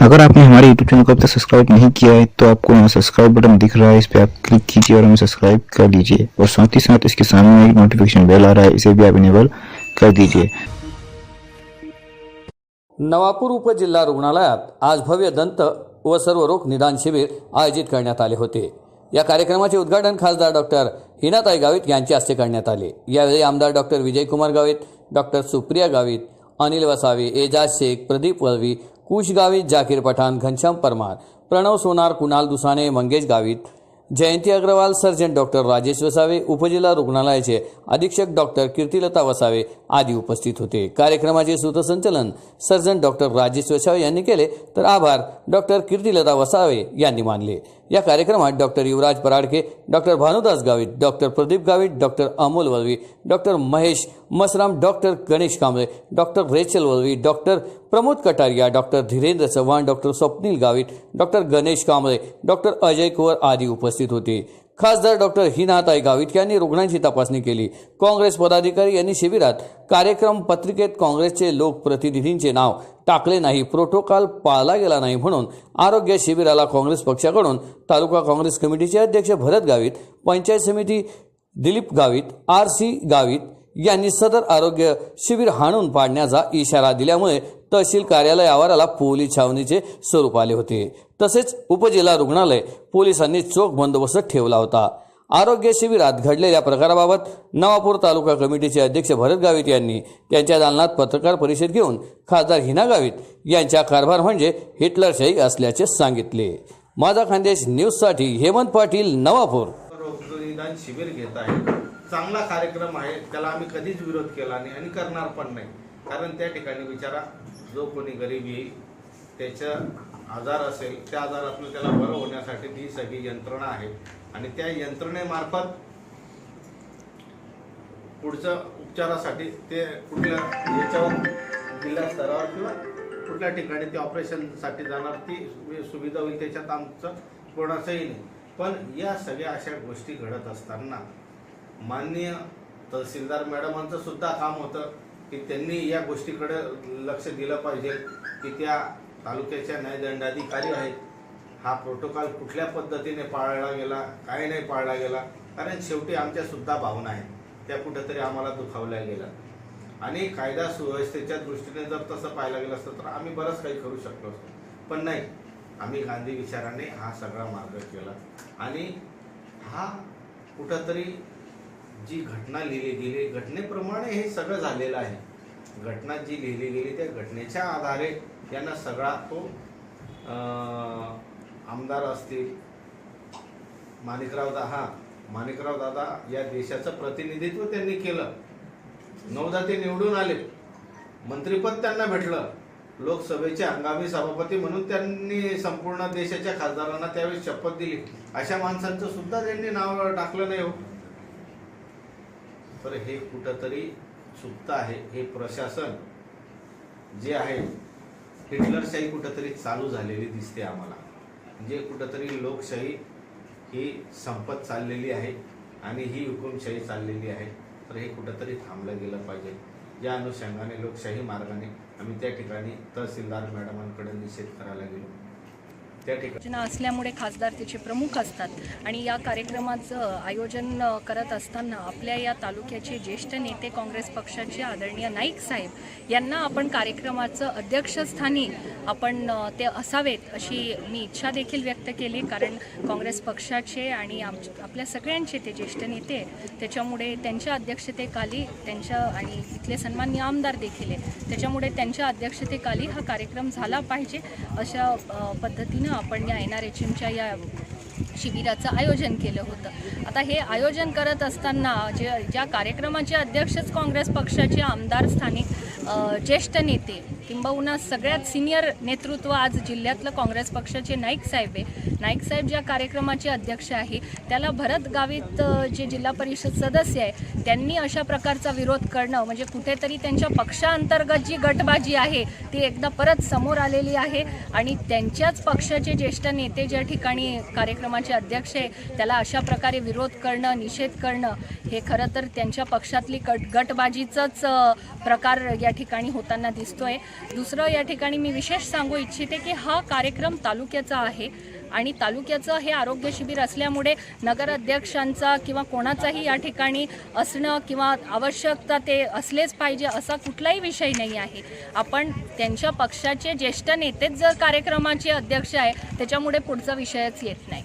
अगर आपने हमारे YouTube चैनल को अब तक सब्सक्राइब नहीं किया है तो आपको यहाँ सब्सक्राइब बटन दिख रहा है, इस पर आप क्लिक कीजिए और हमें सब्सक्राइब कर लीजिए। और साथ ही साथ इसके सामने एक नोटिफिकेशन बेल आ रहा है, इसे भी आप इनेबल कर दीजिए। नवापूर उपजिल्हा रुग्णालयात आज भव्य दंत व सर्वरोग निदान शिबिर आयोजित करण्यात आले होते. या कार्यक्रमाचे उद्घाटन खासदार डॉक्टर हिनाताई गावित यांच्या हस्ते करण्यात आले. यावेळी आमदार doctor Vijaykumar Gavit, doctor Supriya Gavit, Anil Vasave, Ejaz Shaikh, Pradeep Valvi Kush Gavit Zakir Pathan Ghanshyam Parmar Pranav Sonar Kunal Dusane Mangesh Gavit Jayanti Agrawal surgeon doctor Rajesh Vasave उपजिल्हा रुग्णालयाचे अधीक्षक doctor Kirtilata Vasave आदी उपस्थित होते. कार्यक्रमाचे सूत्रसंचलन surgeon doctor Rajesh Vasave यांनी केले तर आभार डॉक्टर कीर्तिलता वसावे यांनी मानले. या कार्यक्रमात doctor Yuvraj Paradke doctor Bhanudas Gavit doctor Pradeep Gavit doctor Amol Valvi doctor Mahesh Masram doctor Ganesh Kamble doctor Rachel Valvi doctor Pramod Kataria doctor Dhirendra Chavan doctor Swapnil Gavit doctor Ganesh Kamble doctor Ajay Kuwar आदी उपस्थित होते. खासदार doctor Hinatai Gavit यांनी रुग्णांची तपासणी केली. काँग्रेस पदाधिकारी यांनी शिबिरात कार्यक्रम पत्रिकेत काँग्रेसचे लोकप्रतिनिधींचे नाव टाकले नाही प्रोटोकॉल पाळला गेला नाही म्हणून आरोग्य शिबिराला काँग्रेस पक्षाकडून तालुका काँग्रेस कमिटीचे अध्यक्ष भरत गावित पंचायत समिती दिलीप गावित आर सी गावित यांनी सदर आरोग्य शिबिर हाणून पाडण्याचा इशारा दिल्यामुळे तहसील कार्यालय आवाराला पोलीस छावणीचे स्वरूप आले होते. तसेच उपजिल्हा रुग्णालय पोलिसांनी चोख बंदोबस्त ठेवला होता. आरोग्य शिबिरात घडलेल्या प्रकाराबाबत नवापूर तालुका कमिटीचे अध्यक्ष भरत गावित यांनी त्यांच्या दालनात पत्रकार परिषद घेऊन खासदार हिना गावित यांच्या कारभार म्हणजे हिटलरशाही असल्याचे सांगितले. माझा खानदेश न्यूजसाठी हेमंत पाटील नवापूर. रोगनिदान शिबिर घेत आहे चांगला कार्यक्रम आहे त्याला आम्ही कधीच विरोध केला नाही आणि करणार पण नाही. कारण त्या ठिकाणी बिचारा जो कोणी गरीब येईल त्याचा आजार असेल त्या आजारातून त्याला बरं होण्यासाठी ती सगळी यंत्रणा आहे. आणि त्या यंत्रणेमार्फत पुढच्या उपचारासाठी ते कुठल्या याच्यावर जिल्हा स्तरावर किंवा कुठल्या ठिकाणी ते ऑपरेशनसाठी जाणार ती सुविधा होईल त्याच्यात आमचं कोणाचंही नाही. पण या सगळ्या अशा गोष्टी घडत असताना माननीय तहसीलदार मॅडमांचं सुद्धा काम होतं की त्यांनी या गोष्टीकडे लक्ष दिलं पाहिजे की त्या तालुक्याच्या न्यायदंडाधिकारी आहेत. हा प्रोटोकॉल कुठल्या पद्धतीने पाळला गेला काय नाही पाळला गेला कारण शेवटी आमच्या सुद्धा भावना आहेत. त्या कुठंतरी आम्हाला दुखावल्या गेल्या. आणि कायदा सुव्यवस्थेच्या दृष्टीने जर तसं पाहायला गेलं असतं तर आम्ही बरंच काही करू शकलो असतो. पण नाही आम्ही गांधी विचाराने हा सगळा मार्ग केला. आणि हा कुठंतरी जी घटना लिहिली गेली घटनेप्रमाणे हे सगळं झालेलं आहे. घटना जी लिहिली गेली त्या घटनेच्या आधारे यांना सगळा तो आमदार असतील माणिकराव दा हा माणिकराव दादा या देशाचं प्रतिनिधित्व त्यांनी केलं. नवदा ते निवडून आले. मंत्रिपद त्यांना भेटलं. लोकसभेचे हंगामी सभापती म्हणून त्यांनी संपूर्ण देशाच्या खासदारांना त्यावेळी शपथ दिली. अशा माणसांचं सुद्धा त्यांनी नाव टाकलं नाही हो. तर हे कुठंतरी चुकतं आहे. हे प्रशासन जे आहे हिटलरशाही कुठंतरी चालू झालेली दिसते आम्हाला. म्हणजे कुठंतरी लोकशाही ही संपत चाललेली आहे आणि ही हुकुमशाही चाललेली आहे. तर हे कुठंतरी थांबलं गेलं पाहिजे. या अनुषंगाने लोकशाही मार्गाने आम्ही त्या ठिकाणी तहसीलदार मॅडमांकडे निषेध करायला गेलो. त्या योजना असल्यामुळे खासदार तिचे प्रमुख असतात. आणि या कार्यक्रमाचं आयोजन करत असताना आपल्या या तालुक्याचे ज्येष्ठ नेते काँग्रेस पक्षाचे आदरणीय नाईक साहेब यांना आपण कार्यक्रमाचं अध्यक्षस्थानी आपण ते असावेत अशी मी इच्छा देखील व्यक्त केली. कारण काँग्रेस पक्षाचे आणि आम आपल्या सगळ्यांचे ते ज्येष्ठ नेते त्याच्यामुळे त्यांच्या अध्यक्षतेखाली त्यांच्या आणि इथले सन्मान्य आमदार देखील आहे त्याच्यामुळे त्यांच्या अध्यक्षतेखाली हा कार्यक्रम झाला पाहिजे अशा पद्धतीनं आपण या एन आर एच एमच्या या शिबिराचं आयोजन केलं होतं. आता हे आयोजन करत असताना जे ज्या कार्यक्रमाचे अध्यक्षच काँग्रेस पक्षाचे आमदार स्थानिक ज्येष्ठ नेते किंबहुना सगळ्यात सिनियर नेतृत्व आज जिल्ह्यातलं काँग्रेस पक्षाचे नाईक साहेब आहे. नाईक साहेब ज्या कार्यक्रमाचे अध्यक्ष आहे त्याला भरत गावित जे जिल्हा परिषद सदस्य आहे त्यांनी अशा प्रकारचा विरोध करणं म्हणजे कुठेतरी त्यांच्या पक्षांतर्गत जी गटबाजी आहे ती एकदा परत समोर आलेली आहे. आणि त्यांच्याच पक्षाचे ज्येष्ठ नेते ज्या ठिकाणी कार्यक्रमाचे अध्यक्ष आहे त्याला अशा प्रकारे विरोध करणं निषेध करणं हे खरं तर त्यांच्या पक्षातली गट गटबाजीचाच प्रकार या ठिकाणी होताना दिसतोय. दुसरं या ठिकाणी मी विशेष सांगू इच्छिते की हा कार्यक्रम तालुक्याचा आहे आणि तालुक्याचं हे आरोग्य शिबिर असल्यामुळे नगराध्यक्षांचा किंवा कोणाचाही या ठिकाणी असणं किंवा आवश्यकता ते असलेच पाहिजे असा कुठलाही विषय नाही आहे. आपण त्यांच्या पक्षाचे ज्येष्ठ नेतेच जर कार्यक्रमाचे अध्यक्ष आहे त्याच्यामुळे पुढचा विषयच येत नाही.